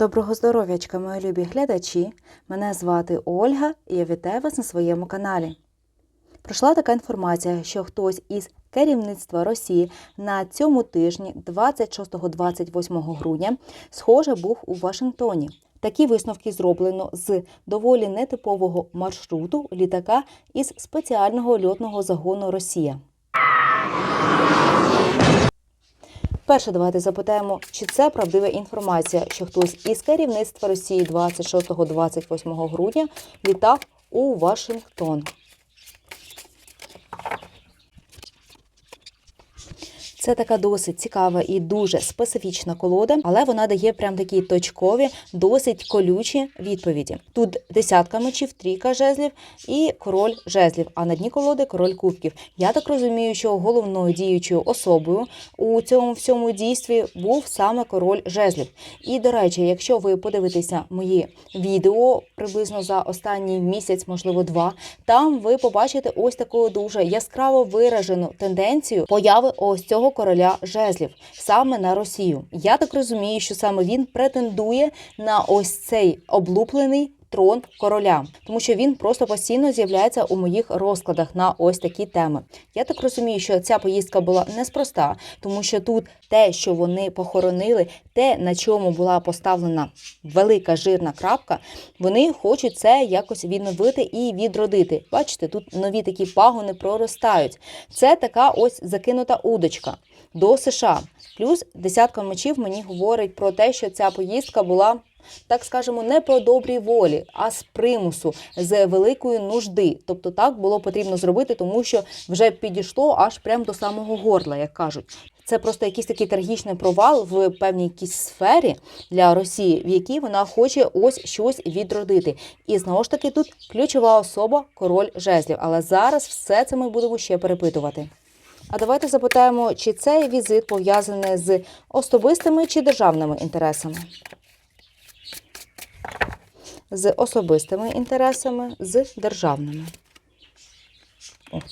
Доброго здоров'ячка, мої любі глядачі! Мене звати Ольга і я вітаю вас на своєму каналі. Пройшла така інформація, що хтось із керівництва Росії на цьому тижні, 26-28 грудня, схоже, був у Вашингтоні. Такі висновки зроблено з доволі нетипового маршруту літака із спеціального льотного загону Росія. Перше, давайте запитаємо, чи це правдива інформація, що хтось із керівництва Росії 26-28 грудня літав у Вашингтон. Це така досить цікава і дуже специфічна колода, але вона дає прям такі точкові, досить колючі відповіді. Тут десятка мечів, трійка жезлів і король жезлів. А на дні колоди король кубків. Я так розумію, що головною діючою особою у цьому всьому дійстві був саме король жезлів. І до речі, якщо ви подивитеся мої відео приблизно за останній місяць, можливо, два, там ви побачите ось таку дуже яскраво виражену тенденцію появи ось цього короля жезлів саме на Росію. Я так розумію, що саме він претендує на ось цей облуплений. Трон короля, тому що він просто постійно з'являється у моїх розкладах на ось такі теми. Я так розумію, що ця поїздка була неспроста, тому що тут те, що вони похоронили, те, на чому була поставлена велика жирна крапка, вони хочуть це якось відновити і відродити. Бачите, тут нові такі пагони проростають. Це така ось закинута удочка до США. Плюс десятка мечів мені говорить про те, що ця поїздка була. Так скажемо, не по добрій волі, а з примусу, з великої нужди. Тобто так було потрібно зробити, тому що вже підійшло аж прямо до самого горла, як кажуть. Це просто якийсь такий трагічний провал в певній якійсь сфері для Росії, в якій вона хоче ось щось відродити. І знову ж таки, тут ключова особа король жезлів. Але зараз все це ми будемо ще перепитувати. А давайте запитаємо, чи цей візит пов'язаний з особистими чи державними інтересами. З особистими інтересами, з державними. От.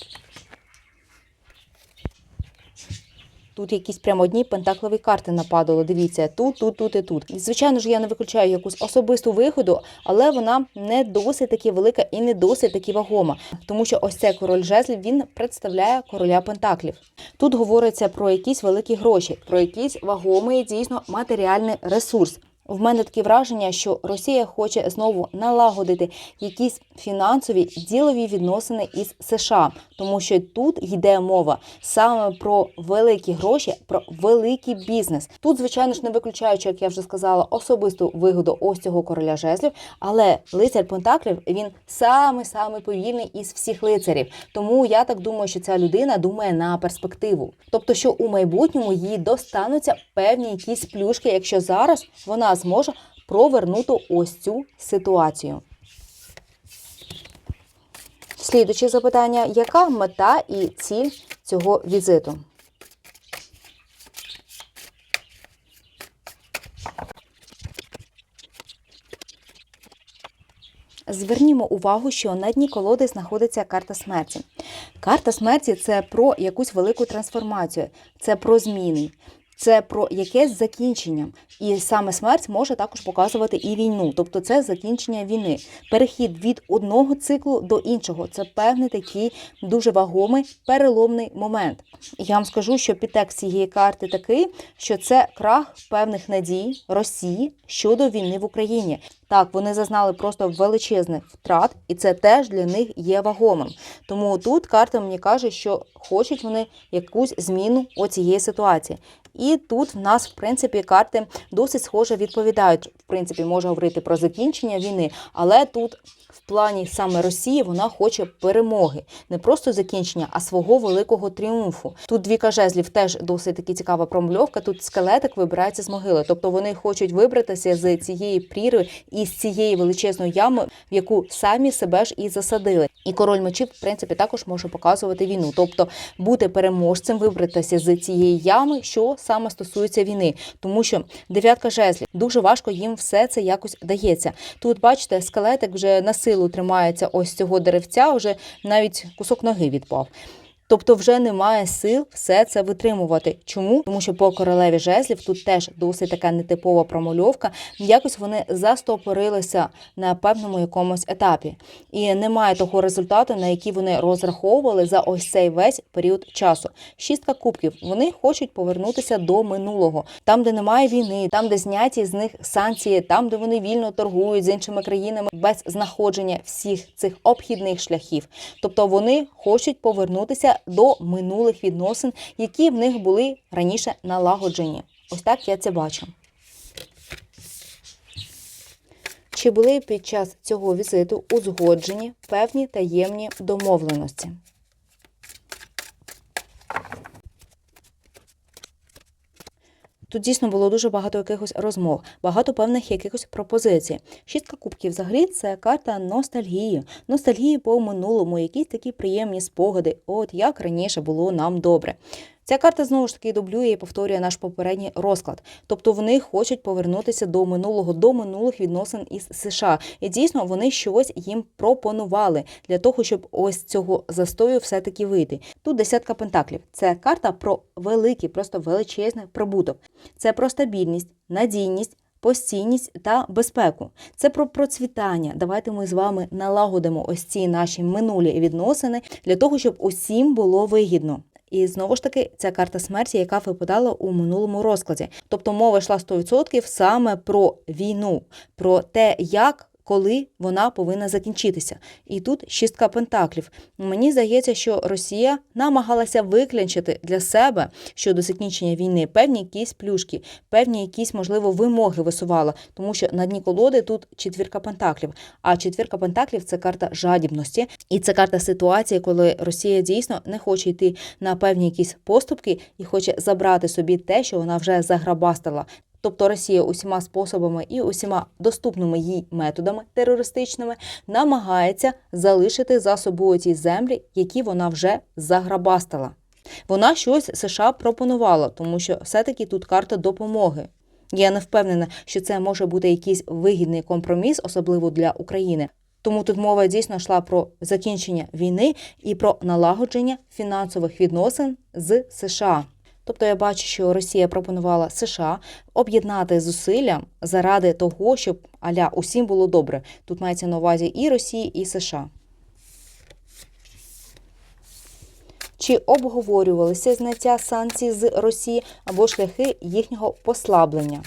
Тут якісь прямо одні пентаклові карти нападало. Дивіться, тут, тут, тут і тут. І, звичайно ж, я не виключаю якусь особисту виходу, але вона не досить таки велика і не досить таки вагома. Тому що ось цей король жезлів він представляє короля пентаклів. Тут говориться про якісь великі гроші, про якийсь вагомий дійсно матеріальний ресурс. В мене таке враження, що Росія хоче знову налагодити якісь фінансові ділові відносини із США, тому що тут йде мова саме про великі гроші, про великий бізнес. Тут, звичайно ж, не виключаючи, як я вже сказала, особисту вигоду ось цього короля жезлів, але лицар Пентаклів він саме саме повільний із всіх лицарів. Тому я так думаю, що ця людина думає на перспективу, тобто, що у майбутньому їй достануться певні якісь плюшки, якщо зараз вона зможе провернути ось цю ситуацію. Слідуче запитання: яка мета і ціль цього візиту? Звернімо увагу, що на дні колоди знаходиться карта смерті. Карта смерті це про якусь велику трансформацію, це про зміни. Це про якесь закінчення, і саме смерть може також показувати і війну, тобто це закінчення війни, перехід від одного циклу до іншого. Це певний такий дуже вагомий переломний момент. Я вам скажу, що підтекст цієї карти такий, що це крах певних надій Росії щодо війни в Україні. Так, вони зазнали просто величезних втрат, і це теж для них є вагомим. Тому тут карта мені каже, що хочуть вони якусь зміну оцієї ситуації. І тут в нас, в принципі, карти досить схоже відповідають. В принципі, може говорити про закінчення війни, але тут в плані саме Росії вона хоче перемоги, не просто закінчення, а свого великого тріумфу. Тут двіка жезлів теж досить таки цікава промальовка. Тут скелетик вибирається з могили, тобто вони хочуть вибратися з цієї пріри і з цієї величезної ями, в яку самі себе ж і засадили. І король мечів, в принципі, також може показувати війну, тобто бути переможцем, вибратися з цієї ями, що саме стосується війни, тому що дев'ятка жезлів дуже важко їм все це якось дається. Тут бачите, скелетик вже на силу тримається ось цього деревця, вже навіть кусок ноги відпав. Тобто вже немає сил все це витримувати. Чому? Тому що по королеві жезлів тут теж досить така нетипова промальовка. Якось вони застопорилися на певному якомусь етапі, і немає того результату, на який вони розраховували за ось цей весь період часу. Шістка кубків. Вони хочуть повернутися до минулого, там, де немає війни, там, де зняті з них санкції, там, де вони вільно торгують з іншими країнами без знаходження всіх цих обхідних шляхів. Тобто вони хочуть повернутися до минулих відносин, які в них були раніше налагоджені. Ось так я це бачу. Чи були під час цього візиту узгоджені певні таємні домовленості? Тут дійсно було дуже багато якихось розмов, багато певних якихось пропозицій. Шістка кубків взагалі це карта ностальгії, ностальгії по минулому, якісь такі приємні спогади. От як раніше було нам добре. Ця карта знову ж таки дублює і повторює наш попередній розклад. Тобто вони хочуть повернутися до минулого, до минулих відносин із США. І дійсно вони щось їм пропонували для того, щоб ось цього застою все-таки вийти. Тут десятка пентаклів. Це карта про великий, просто величезний прибуток. Це про стабільність, надійність. Постійність та безпеку це про процвітання. Давайте ми з вами налагодимо ось ці наші минулі відносини для того, щоб усім було вигідно. І знову ж таки, ця карта смерті, яка випадала у минулому розкладі. Тобто мова йшла 100% саме про війну, про те, як. Коли вона повинна закінчитися, і тут шістка пентаклів. Мені здається, що Росія намагалася виклянчити для себе щодо закінчення війни певні якісь плюшки, певні якісь можливо вимоги висувала, тому що на дні колоди тут четвірка пентаклів. А четвірка пентаклів це карта жадібності, і це карта ситуації, коли Росія дійсно не хоче йти на певні якісь поступки і хоче забрати собі те, що вона вже заграбастила. Тобто Росія усіма способами і усіма доступними їй методами терористичними намагається залишити за собою ті землі, які вона вже заграбастила. Вона щось США пропонувала, тому що все-таки тут карта допомоги. Я не впевнена, що це може бути якийсь вигідний компроміс, особливо для України. Тому тут мова дійсно йшла про закінчення війни і про налагодження фінансових відносин з США. Тобто я бачу, що Росія пропонувала США об'єднати зусилля заради того, щоб аля усім було добре. Тут мається на увазі і Росії, і США. Чи обговорювалися зняття санкцій з Росії або шляхи їхнього послаблення?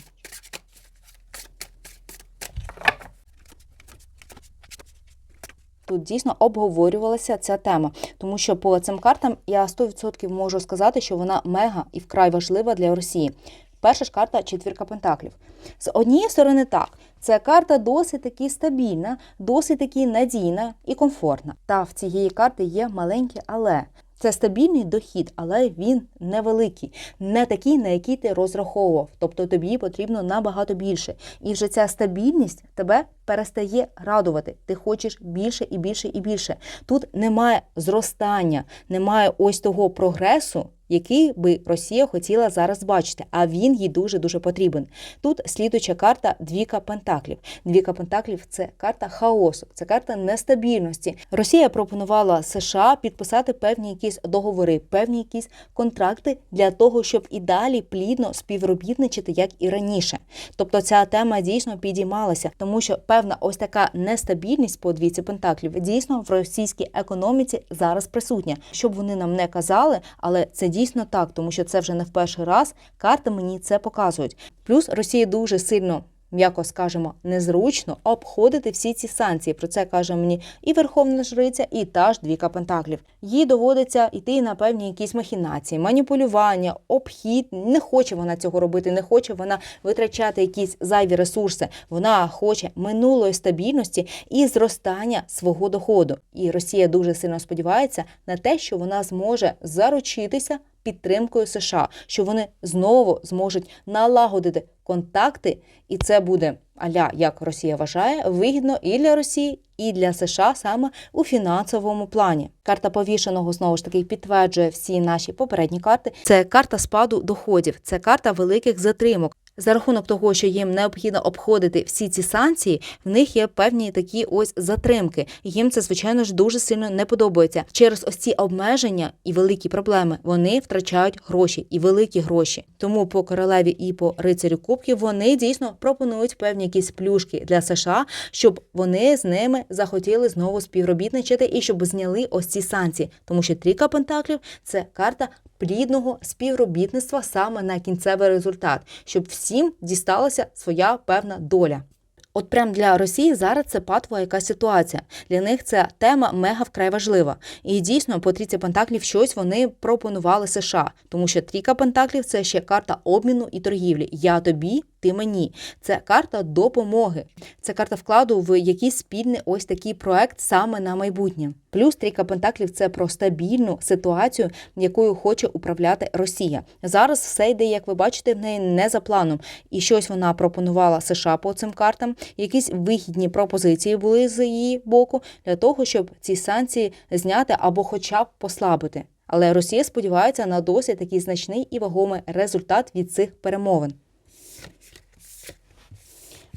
Тут дійсно обговорювалася ця тема, тому що по цим картам я 100% можу сказати, що вона мега і вкрай важлива для Росії. Перша ж карта четвірка пентаклів. З однієї сторони, так, ця карта досить таки стабільна, досить таки надійна і комфортна. Та в цієї карти є маленьке але. Це стабільний дохід, але він невеликий, не такий, на який ти розраховував. Тобто тобі потрібно набагато більше. І вже ця стабільність тебе перестає радувати. Ти хочеш більше і більше і більше. Тут немає зростання, немає ось того прогресу. Який би Росія хотіла зараз бачити, а він їй дуже дуже потрібен. Тут слідуча карта Двіка Пентаклів. Двіка Пентаклів це карта хаосу, це карта нестабільності. Росія пропонувала США підписати певні якісь договори, певні якісь контракти для того, щоб і далі плідно співробітничати, як і раніше. Тобто ця тема дійсно підіймалася, тому що певна ось така нестабільність по двійці пентаклів дійсно в російській економіці зараз присутня. Щоб вони нам не казали, але це дійсно так, тому що це вже не в перший раз. Карти мені це показують. Плюс Росія дуже сильно. М'яко скажемо, незручно обходити всі ці санкції. Про це каже мені і Верховна Жриця, і та ж двіка пентаклів. Їй доводиться йти на певні якісь махінації, маніпулювання, обхід. Не хоче вона цього робити, не хоче вона витрачати якісь зайві ресурси. Вона хоче минулої стабільності і зростання свого доходу. І Росія дуже сильно сподівається на те, що вона зможе заручитися підтримкою США, що вони знову зможуть налагодити контакти, і це буде аля, як Росія вважає, вигідно і для Росії, і для США саме у фінансовому плані. Карта повішеного знову ж таки підтверджує всі наші попередні карти. Це карта спаду доходів, це карта великих затримок. За рахунок того, що їм необхідно обходити всі ці санкції, в них є певні такі ось затримки. Їм це звичайно ж дуже сильно не подобається. Через ось ці обмеження і великі проблеми вони втрачають гроші і великі гроші. Тому по королеві і по рицарю кубків вони дійсно пропонують певні якісь плюшки для США, щоб вони з ними захотіли знову співробітничати і щоб зняли ось ці санкції, тому що трійка пентаклів це карта плідного співробітництва саме на кінцевий результат, щоб всім дісталася своя певна доля. От прям для Росії зараз це патова якась ситуація. Для них ця тема мега вкрай важлива. І дійсно по трійці пентаклів щось вони пропонували США, тому що трійка пентаклів це ще карта обміну і торгівлі. Я тобі, ти мені. Це карта допомоги. Це карта вкладу в якийсь спільний ось такий проект саме на майбутнє. Плюс трійка пентаклів це про стабільну ситуацію, якою хоче управляти Росія. Зараз все йде, як ви бачите, в неї не за планом. І щось вона пропонувала США по цим картам. Якісь вигідні пропозиції були з її боку для того, щоб ці санкції зняти або, хоча б послабити. Але Росія сподівається на досить такий значний і вагомий результат від цих перемовин.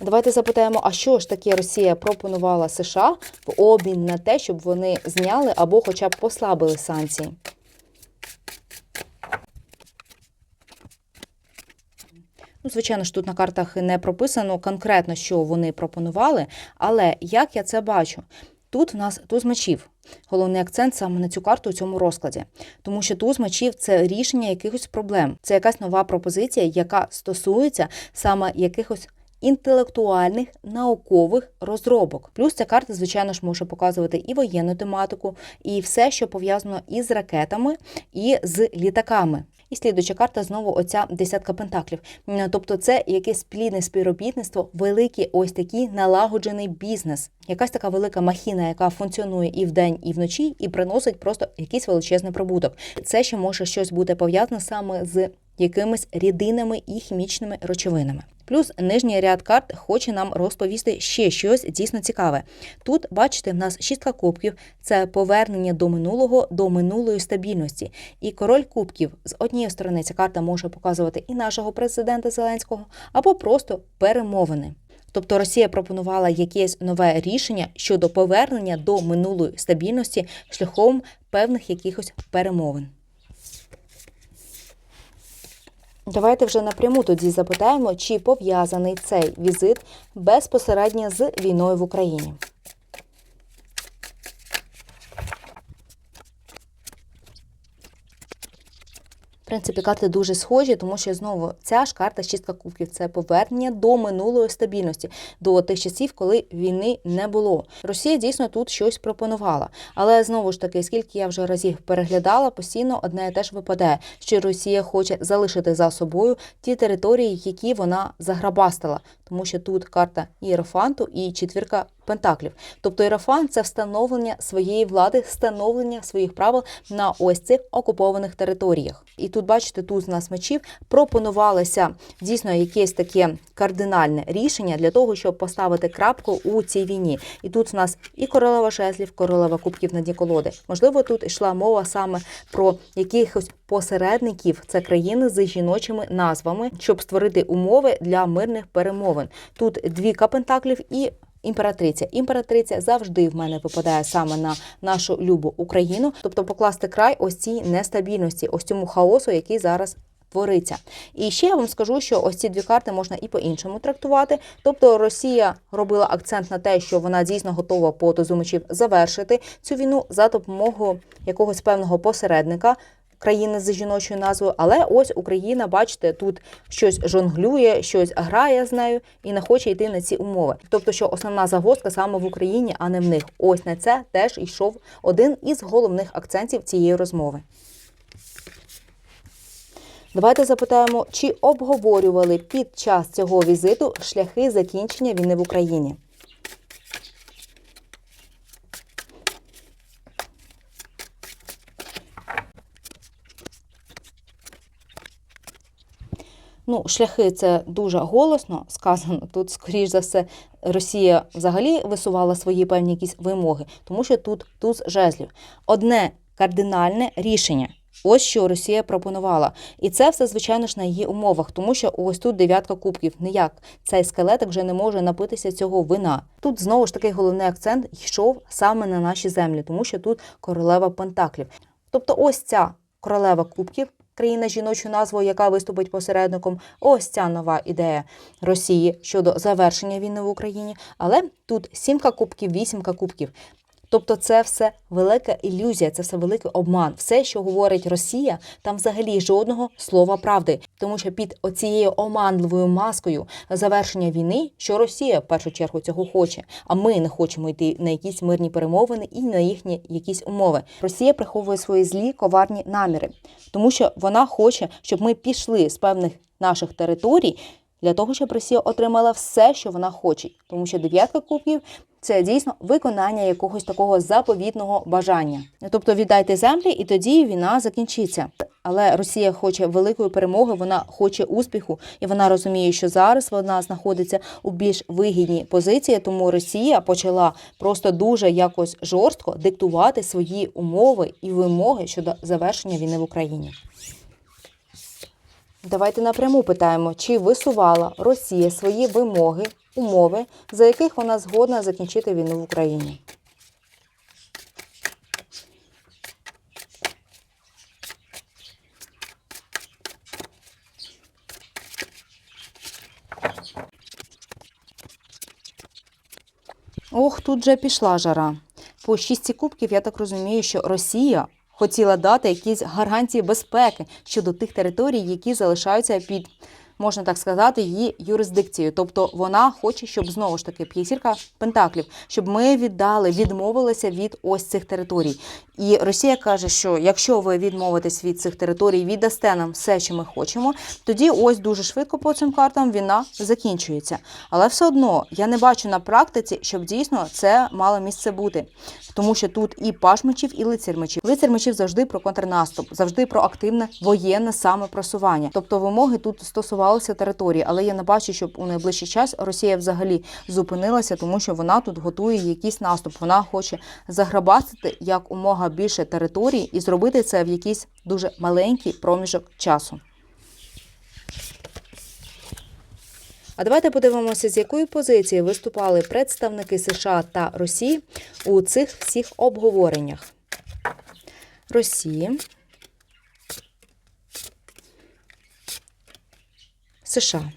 Давайте запитаємо, а що ж таке Росія пропонувала США в обмін на те, щоб вони зняли або хоча б послабили санкції? Ну, звичайно ж, тут на картах не прописано конкретно, що вони пропонували, але як я це бачу? Тут в нас туз мечів. Головний акцент саме на цю карту у цьому розкладі, тому що туз мечів це рішення якихось проблем. Це якась нова пропозиція, яка стосується саме якихось інтелектуальних наукових розробок. Плюс ця карта, звичайно ж, може показувати і воєнну тематику, і все, що пов'язано із ракетами, і з літаками. І слідуюча карта знову оця десятка пентаклів. Тобто, це якесь плідне співробітництво, великий ось такий налагоджений бізнес, якась така велика махіна, яка функціонує і вдень, і вночі, і приносить просто якийсь величезний прибуток. Це ще може щось бути пов'язане саме з якимись рідинами і хімічними речовинами. Плюс нижній ряд карт хоче нам розповісти ще щось дійсно цікаве. Тут, бачите, в нас шістка кубків це повернення до минулого, до минулої стабільності. І король кубків з однієї сторони ця карта може показувати і нашого президента Зеленського, або просто перемовини. Тобто Росія пропонувала якесь нове рішення щодо повернення до минулої стабільності шляхом певних якихось перемовин. Давайте вже напряму тоді запитаємо, чи пов'язаний цей візит безпосередньо з війною в Україні. Принципі, карти дуже схожі, тому що знову ця ж карта шістка кубків це повернення до минулої стабільності, до тих часів, коли війни не було. Росія дійсно тут щось пропонувала. Але знову ж таки, скільки я вже разів переглядала, постійно одне теж випадає, що Росія хоче залишити за собою ті території, які вона заграбастила, тому що тут карта ієрофанту і четвірка пентаклів. Тобто іерофант – це встановлення своєї влади, встановлення своїх правил на ось цих окупованих територіях. І тут, бачите, тут з нас мечів пропонувалося дійсно якесь таке кардинальне рішення для того, щоб поставити крапку у цій війні. І тут в нас і королева жезлів, королева кубків на дні колоди. Можливо, тут йшла мова саме про якихось посередників, це країни з жіночими назвами, щоб створити умови для мирних перемовин. Тут двійка пентаклів і Імператриця. Імператриця завжди в мене випадає саме на нашу любу Україну, тобто покласти край ось цій нестабільності, ось цьому хаосу, який зараз твориться. І ще я вам скажу, що ось ці дві карти можна і по-іншому трактувати. Тобто Росія робила акцент на те, що вона дійсно готова по мечів завершити цю війну за допомогою якогось певного посередника країни з жіночою назвою, але ось Україна, бачите, тут щось жонглює, щось грає з нею і не хоче йти на ці умови. Тобто, що основна загвоздка саме в Україні, а не в них. Ось на це теж йшов один із головних акцентів цієї розмови. Давайте запитаємо, чи обговорювали під час цього візиту шляхи закінчення війни в Україні. Ну, шляхи це дуже голосно сказано. Тут, скоріш за все, Росія взагалі висувала свої певні якісь вимоги, тому що тут туз жезлів. Одне кардинальне рішення. Ось що Росія пропонувала. І це все, звичайно ж, на її умовах, тому що ось тут дев'ятка кубків. Ніяк цей скелетик вже не може напитися цього вина. Тут знову ж таки головний акцент йшов саме на наші землі, тому що тут королева Пентаклів. Тобто, ось ця королева кубків. Країна жіночу назвою, яка виступить посередником, ось ця нова ідея Росії щодо завершення війни в Україні. Але тут сімка кубків, вісімка кубків. Тобто, це все велика ілюзія, це все великий обман. Все, що говорить Росія, там взагалі жодного слова правди, тому що під оцією оманливою маскою завершення війни, що Росія в першу чергу цього хоче, а ми не хочемо йти на якісь мирні перемовини і на їхні якісь умови. Росія приховує свої злі коварні наміри, тому що вона хоче, щоб ми пішли з певних наших територій. Для того щоб Росія отримала все, що вона хоче, тому що дев'ятка кубків це дійсно виконання якогось такого заповітного бажання. Тобто віддайте землі, і тоді війна закінчиться. Але Росія хоче великої перемоги, вона хоче успіху, і вона розуміє, що зараз вона знаходиться у більш вигідній позиції. Тому Росія почала просто дуже якось жорстко диктувати свої умови і вимоги щодо завершення війни в Україні. Давайте напряму питаємо, чи висувала Росія свої вимоги, умови, за яких вона згодна закінчити війну в Україні. Ох, тут вже пішла жара. По шістці кубків я так розумію, що Росія хотіла дати якісь гарантії безпеки щодо тих територій, які залишаються під, можна так сказати, її юрисдикцією. Тобто вона хоче, щоб знову ж таки п'ятірка пентаклів, щоб ми віддали, відмовилися від ось цих територій. І Росія каже, що якщо ви відмовитесь від цих територій, віддасте нам все, що ми хочемо, тоді ось дуже швидко по цим картам війна закінчується. Але все одно я не бачу на практиці, щоб дійсно це мало місце бути. Тому що тут і паш мечів, і лицар мечів. Лицар мечів завжди про контрнаступ, завжди про активне воєнне самопросування. Тобто вимоги тут стосувалися території, але я не бачу, щоб у найближчий час Росія взагалі зупинилася, тому що вона тут готує якийсь наступ. Вона хоче заграбастити як умога більше територій і зробити це в якийсь дуже маленький проміжок часу. А давайте подивимося, з якої позиції виступали представники США та Росії у цих всіх обговореннях. Росії, США.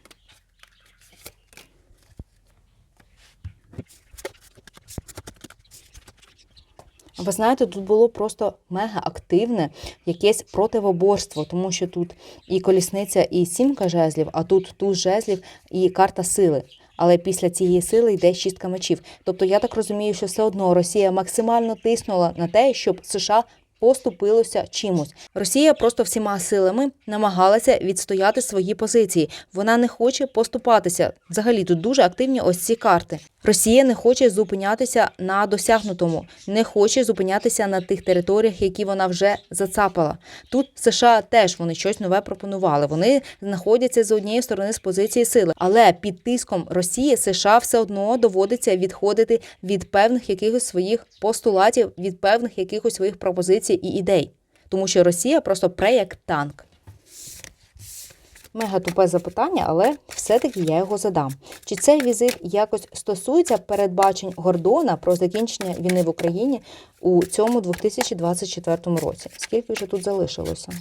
Ви знаєте, тут було просто мега активне якесь противоборство, тому що тут і колісниця, і сімка жезлів, а тут туз жезлів і карта сили. Але після цієї сили йде шістка мечів. Тобто я так розумію, що все одно Росія максимально тиснула на те, щоб США поступилося чимось. Росія просто всіма силами намагалася відстояти свої позиції. Вона не хоче поступатися. Взагалі тут дуже активні ось ці карти. Росія не хоче зупинятися на досягнутому, не хоче зупинятися на тих територіях, які вона вже зацапала. Тут США теж вони щось нове пропонували. Вони знаходяться з однієї сторони з позиції сили, але під тиском Росії США все одно доводиться відходити від певних якихось своїх постулатів, від певних якихось своїх пропозицій і ідей, тому що Росія просто пре як танк. Мега тупе запитання, але все-таки я його задам. Чи цей візит якось стосується передбачень Гордона про закінчення війни в Україні у цьому 2024 році? Скільки вже тут залишилося?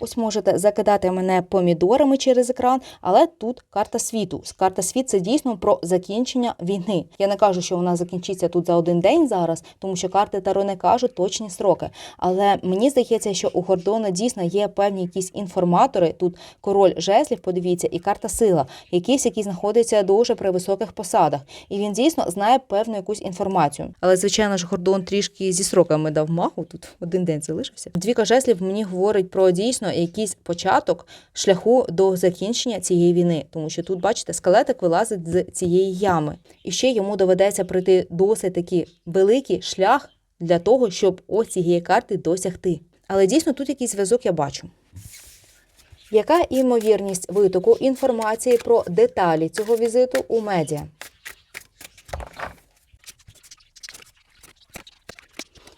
Ось можете закидати мене помідорами через екран, але тут карта світу. Карта світ це дійсно про закінчення війни. Я не кажу, що вона закінчиться тут за один день зараз, тому що карти Таро не кажуть точні сроки. Але мені здається, що у Гордона дійсно є певні якісь інформатори. Тут король жезлів, подивіться, і карта сила, якийсь, який знаходиться дуже при високих посадах. І він дійсно знає певну якусь інформацію. Але, звичайно ж, Гордон трішки зі сроками дав магу. Тут один день залишився. Двіка жезлів мені говорить про дійсно якийсь початок шляху до закінчення цієї війни, тому що тут, бачите, скелетик вилазить з цієї ями, і ще йому доведеться пройти досить такий великий шлях для того, щоб ось цієї карти досягти. Але дійсно тут якийсь зв'язок я бачу. Яка імовірність витоку інформації про деталі цього візиту у медіа?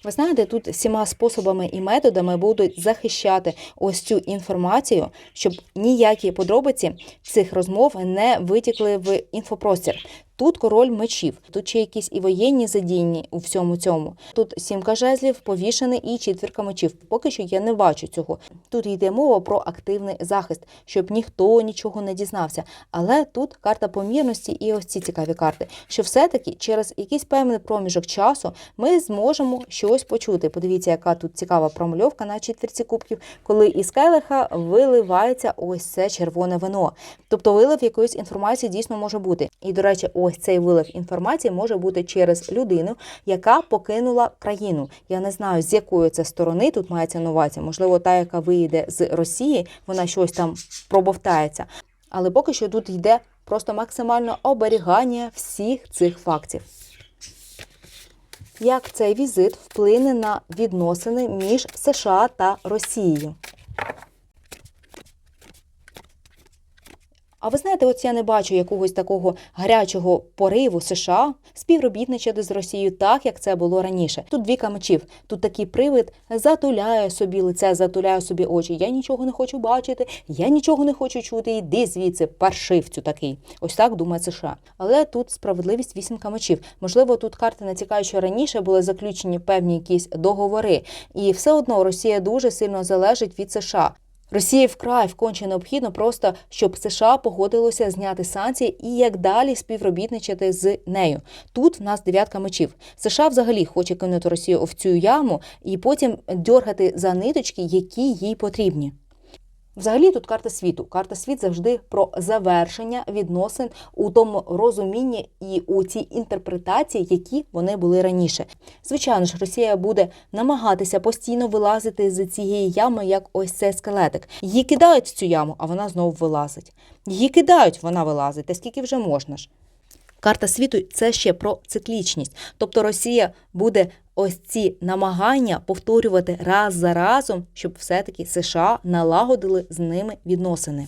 Ви знаєте, тут всіма способами і методами будуть захищати ось цю інформацію, щоб ніякі подробиці цих розмов не витікли в інфопростір. Тут король мечів, тут ще якісь і воєнні задіяні у всьому цьому. Тут сімка жезлів, повішений і четвірка мечів. Поки що я не бачу цього. Тут йде мова про активний захист, щоб ніхто нічого не дізнався. Але тут карта помірності і ось ці цікаві карти, що все-таки через якийсь певний проміжок часу ми зможемо щось почути. Подивіться, яка тут цікава промальовка на четвірці кубків, коли із келиха виливається ось це червоне вино. Тобто вилив якоїсь інформації дійсно може бути. І, до речі, ось цей вилив інформації може бути через людину, яка покинула країну. Я не знаю, з якої це сторони тут мається на увазі. Можливо, та, яка виїде з Росії, вона щось там пробовтається. Але поки що тут йде просто максимальне оберігання всіх цих фактів. Як цей візит вплине на відносини між США та Росією? А ви знаєте, от я не бачу якогось такого гарячого пориву США співробітничати з Росією так, як це було раніше. Тут дві мечів. Тут такий привид затуляє собі лице, затуляє собі очі. Я нічого не хочу бачити, я нічого не хочу чути. Йди звідси, паршивцю такий. Ось так думає США. Але тут справедливість вісімка мечів. Можливо, тут карти натякають, що раніше були заключені певні якісь договори, і все одно Росія дуже сильно залежить від США. Росії вкрай вконче необхідно просто, щоб США погодилося зняти санкції і як далі співробітничати з нею. Тут в нас дев'ятка мечів. США взагалі хоче кинути Росію в цю яму і потім дьоргати за ниточки, які їй потрібні. Взагалі тут карта світу. Карта світ завжди про завершення відносин у тому розумінні і у цій інтерпретації, які вони були раніше. Звичайно ж, Росія буде намагатися постійно вилазити з цієї ями, як ось цей скелетик. Її кидають в цю яму, а вона знову вилазить. Її кидають, вона вилазить. Та скільки вже можна ж? Карта світу це ще про циклічність. Тобто Росія буде ось ці намагання повторювати раз за разом, щоб все-таки США налагодили з ними відносини.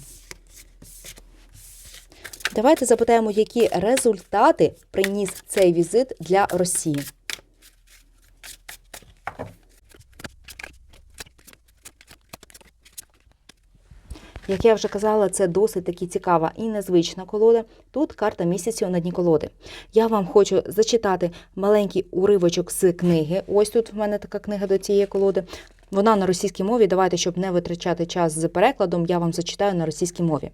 Давайте запитаємо, які результати приніс цей візит для Росії. Як я вже казала, це досить таки цікава і незвична колода. Тут карта місяцю на дні колоди. Я вам хочу зачитати маленький уривочок з книги. Ось тут в мене така книга до цієї колоди. Вона на російській мові. Давайте, щоб не витрачати час з перекладом, я вам зачитаю на російській мові.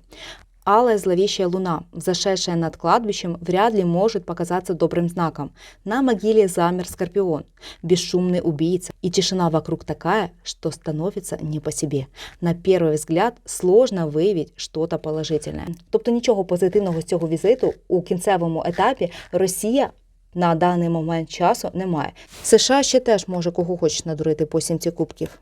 Але зловещая луна, взошедшая над кладбищем, вряд ли может показаться добрым знаком. На могиле замер скорпион, бесшумный убийца, и тишина вокруг такая, что становится не по себе. На первый взгляд сложно виявити что-то положительне. Тобто нічого позитивного з цього візиту у кінцевому етапі Росія на даний момент часу немає. США ще теж може кого хоче надурити по сімці кубків.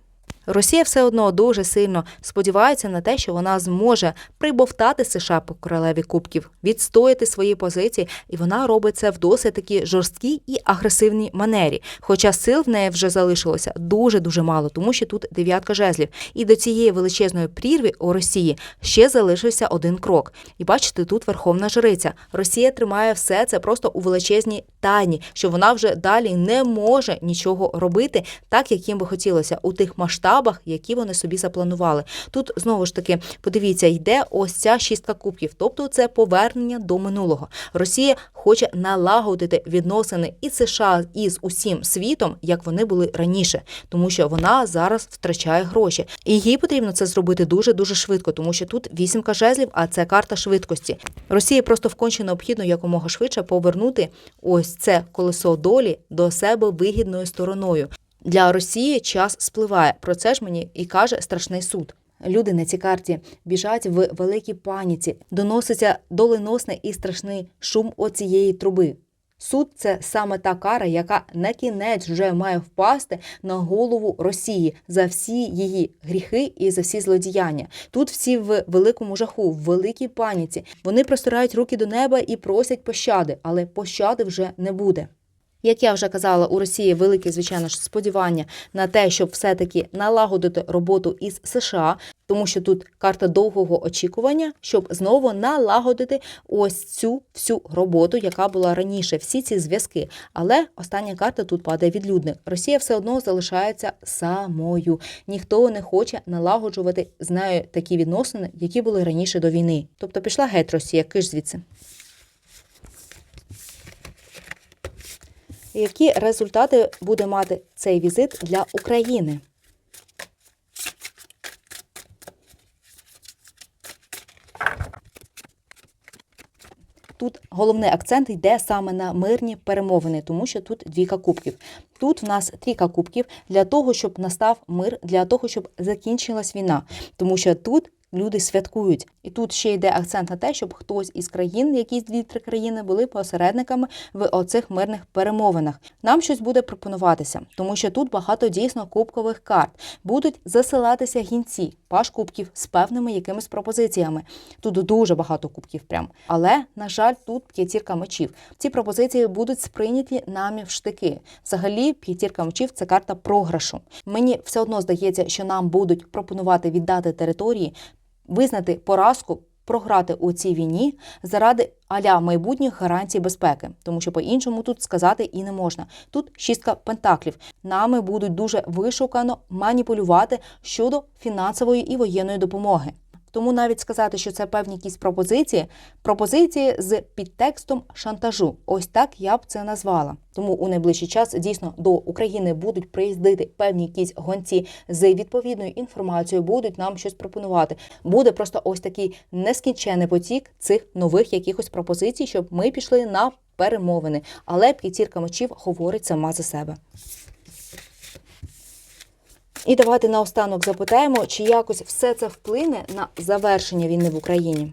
Росія все одно дуже сильно сподівається на те, що вона зможе прибовтати США по королеві кубків, відстояти свої позиції, і вона робить це в досить такі жорсткій і агресивній манері. Хоча сил в неї вже залишилося дуже дуже мало, тому що тут дев'ятка жезлів. І до цієї величезної прірви у Росії ще залишився один крок. І бачите, тут верховна жриця. Росія тримає все це просто у величезній тайні, що вона вже далі не може нічого робити, так як їм би хотілося у тих масштабах, які вони собі запланували. Тут знову ж таки подивіться, йде ось ця шістка кубків, тобто це повернення до минулого. Росія хоче налагодити відносини і США із усім світом, як вони були раніше, тому що вона зараз втрачає гроші, і їй потрібно це зробити дуже дуже швидко, тому що тут вісімка жезлів, а це карта швидкості. Росії просто вконче необхідно якомога швидше повернути ось це колесо долі до себе вигідною стороною. Для Росії час спливає. Про це ж мені і каже страшний суд. Люди на цій карті біжать в великій паніці, доноситься доленосний і страшний шум оцієї труби. Суд це саме та кара, яка на кінець вже має впасти на голову Росії за всі її гріхи і за всі злодіяння. Тут всі в великому жаху, в великій паніці. Вони простирають руки до неба і просять пощади, але пощади вже не буде. Як я вже казала, у Росії велике, звичайно ж, сподівання на те, щоб все-таки налагодити роботу із США, тому що тут карта довгого очікування, щоб знову налагодити ось цю всю роботу, яка була раніше, всі ці зв'язки. Але остання карта тут падає відлюдник. Росія все одно залишається самою. Ніхто не хоче налагоджувати з нею такі відносини, які були раніше до війни. Тобто пішла геть Росія, киш звідси. Які результати буде мати цей візит для України? Тут головний акцент йде саме на мирні перемовини, тому що тут двійка кубків. Тут в нас трійка кубків для того, щоб настав мир, для того, щоб закінчилась війна, тому що тут. Люди святкують, і тут ще йде акцент на те, щоб хтось із країн, якісь дві-три країни, були посередниками в оцих мирних перемовинах. Нам щось буде пропонуватися, тому що тут багато дійсно кубкових карт. Будуть засилатися гінці, паш кубків з певними якимись пропозиціями. Тут дуже багато кубків, прям. Але на жаль, тут п'ятірка мечів. Ці пропозиції будуть сприйняті нами в штики. Взагалі, п'ятірка мечів це карта програшу. Мені все одно здається, що нам будуть пропонувати віддати території визнати поразку, програти у цій війні заради аля майбутніх гарантій безпеки, тому що по-іншому тут сказати і не можна. Тут шістка пентаклів. Нами будуть дуже вишукано маніпулювати щодо фінансової і воєнної допомоги. Тому навіть сказати, що це певні якісь пропозиції, пропозиції з підтекстом шантажу. Ось так я б це назвала. Тому у найближчий час дійсно до України будуть приїздити певні якісь гонці з відповідною інформацією, будуть нам щось пропонувати. Буде просто ось такий нескінчений потік цих нових якихось пропозицій, щоб ми пішли на перемовини. Але п'ятірка мечів говорить сама за себе. І давайте наостанок запитаємо, чи якось все це вплине на завершення війни в Україні.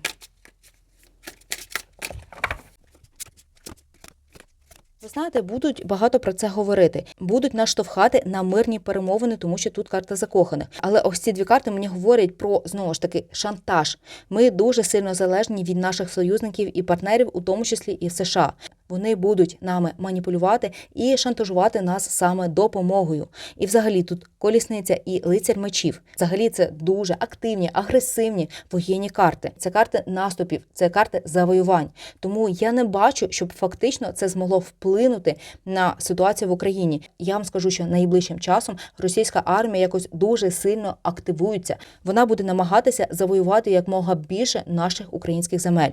Ви знаєте, будуть багато про це говорити, будуть наштовхати на мирні перемовини, тому що тут карта закоханих. Але ось ці дві карти мені говорять про знову ж таки шантаж. Ми дуже сильно залежні від наших союзників і партнерів, у тому числі і США. Вони будуть нами маніпулювати і шантажувати нас саме допомогою. І взагалі тут колісниця і лицар мечів. Взагалі це дуже активні, агресивні воєнні карти. Це карти наступів, це карти завоювань. Тому я не бачу, щоб фактично це змогло вплинути на ситуацію в Україні. Я вам скажу, що найближчим часом російська армія якось дуже сильно активується. Вона буде намагатися завоювати якмога більше наших українських земель.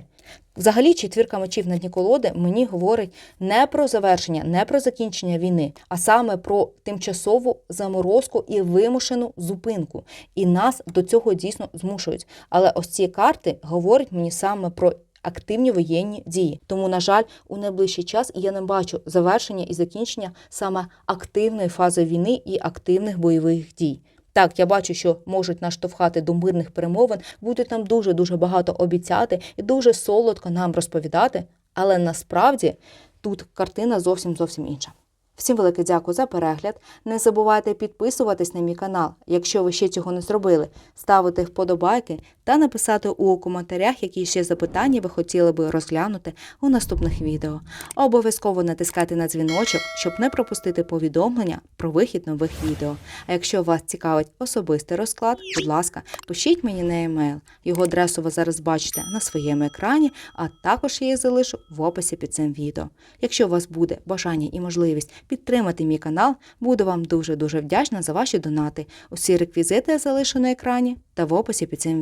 Взагалі, четвірка мечів на дні колоди мені говорить не про завершення, не про закінчення війни, а саме про тимчасову заморозку і вимушену зупинку. І нас до цього дійсно змушують. Але ось ці карти говорять мені саме про. Активні воєнні дії, тому на жаль, у найближчий час я не бачу завершення і закінчення саме активної фази війни і активних бойових дій. Так, я бачу, що можуть наштовхати до мирних перемовин, будуть нам дуже дуже багато обіцяти і дуже солодко нам розповідати. Але насправді тут картина зовсім зовсім інша. Всім велике дякую за перегляд. Не забувайте підписуватись на мій канал, якщо ви ще цього не зробили, ставити вподобайки та написати у коментарях, які ще запитання ви хотіли би розглянути у наступних відео. Обов'язково натискайте на дзвіночок, щоб не пропустити повідомлення про вихід нових відео. А якщо вас цікавить особистий розклад, будь ласка, пишіть мені на емейл. Його адресу ви зараз бачите на своєму екрані, а також я її залишу в описі під цим відео. Якщо у вас буде бажання і можливість підтримати мій канал, буду вам дуже-дуже вдячна за ваші донати. Усі реквізити залишу на екрані та в описі під цим